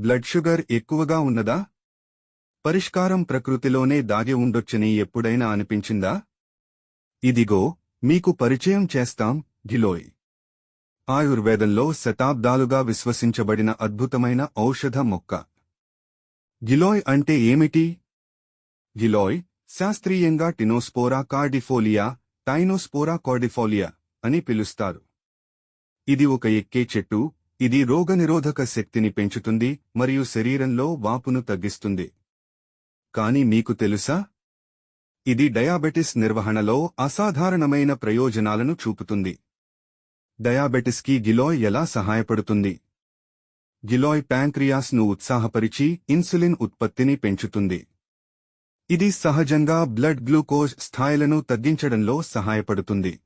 Blood sugar ఎక్కువగా ఉన్నదా? పరిష్కారం ప్రకృతిలోనే దాగి ఉండొచ్చని ఎప్పుడైనా అనిపించిందా? ఇదిగో మీకు పరిచయం చేస్తాం గిలోయ్ ఆయుర్వేదంలో శతాబ్దాలుగా విశ్వసించబడిన అద్భుతమైన ఔషధ మొక్క. గిలోయ్ అంటే ఏమిటి? గిలోయ్ శాస్త్రీయంగా టినోస్పోరా కార్డిఫోలియా టైనోస్పోరా కార్డిఫోలియా అని పిలుస్తారు. ఇది ఒక ఎక్కే చెట్టు ఇది రోగనిరోధక శక్తిని పెంచుతుంది మరియు శరీరంలో వాపును తగ్గిస్తుంది. కాని మీకు తెలుసా? ఇది డయాబెటిస్ నిర్వహణలో అసాధారణమైన ప్రయోజనాలను చూపుతుంది. డయాబెటిస్కి గిలోయ్ ఎలా సహాయపడుతుంది? గిలోయ్ ప్యాంక్రియాస్ను ఉత్సాహపరిచి ఇన్సులిన్ ఉత్పత్తిని పెంచుతుంది. ఇది సహజంగా బ్లడ్ గ్లూకోజ్ స్థాయిలను తగ్గించడంలో సహాయపడుతుంది.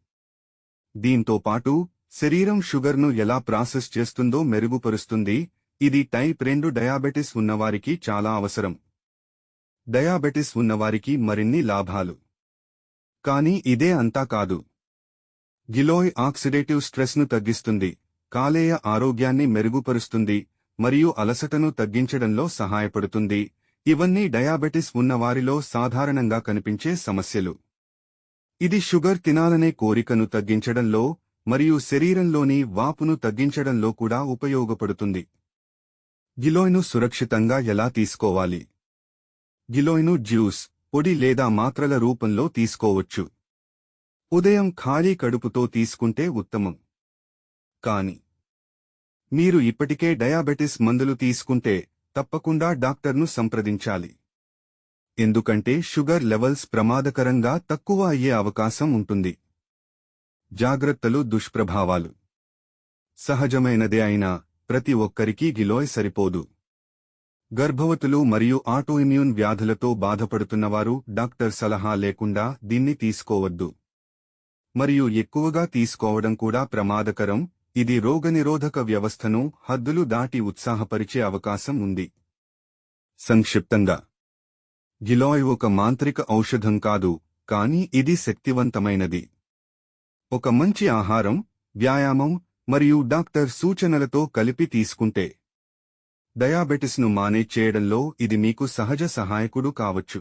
దీంతో పాటు శరీరం షుగర్ను ఎలా ప్రాసెస్ చేస్తుందో మెరుగుపరుస్తుంది. ఇది టైప్ రెండు డయాబెటిస్ ఉన్నవారికి చాలా అవసరం. డయాబెటిస్ ఉన్నవారికి మరిన్ని లాభాలు. కానీ ఇదే అంతా కాదు. గిలోయ్ ఆక్సిడేటివ్ స్ట్రెస్ను తగ్గిస్తుంది. కాలేయ ఆరోగ్యాన్ని మెరుగుపరుస్తుంది. మరియు అలసటను తగ్గించడంలో సహాయపడుతుంది. ఇవన్నీ డయాబెటిస్ ఉన్నవారిలో సాధారణంగా కనిపించే సమస్యలు. ఇది షుగర్ తినాలనే కోరికను తగ్గించడంలో మరియు శరీరంలోని వాపును తగ్గించడంలో కూడా ఉపయోగపడుతుంది. గిలోయ్ను సురక్షితంగా ఎలా తీసుకోవాలి? గిలోయ్ను జ్యూస్ పొడి లేదా మాత్రల రూపంలో తీసుకోవచ్చు. ఉదయం ఖాళీ కడుపుతో తీసుకుంటే ఉత్తమం. కాని మీరు ఇప్పటికే డయాబెటిస్ మందులు తీసుకుంటే తప్పకుండా డాక్టర్ను సంప్రదించాలి. ఎందుకంటే షుగర్ లెవెల్స్ ప్రమాదకరంగా తక్కువ అయ్యే అవకాశం ఉంటుంది. జాగ్రత్తలు దుష్ప్రభావాలు. సహజమైనదే అయినా ప్రతి ఒక్కరికీ గిలోయ్ సరిపోదు. గర్భవతులు మరియు ఆటోఇమ్యూన్ వ్యాధులతో బాధపడుతున్నవారు డాక్టర్ సలహా లేకుండా దీన్ని తీసుకోవద్దు. మరియు ఎక్కువగా తీసుకోవడం కూడా ప్రమాదకరం ఇది రోగనిరోధక వ్యవస్థను హద్దులు దాటి ఉత్సాహపరిచే అవకాశం ఉంది. సంక్షిప్తంగా గిలోయ్ ఒక మాంత్రిక ఔషధం కాదు కానీ ఇది శక్తివంతమైనది. ఒక మంచి ఆహారం వ్యాయామం మరియు డాక్టర్ సూచనలతో కలిపి తీసుకుంటే డయాబెటిస్ను మానేజ్ చేయడంలో ఇది మీకు సహజ సహాయకుడు కావచ్చు.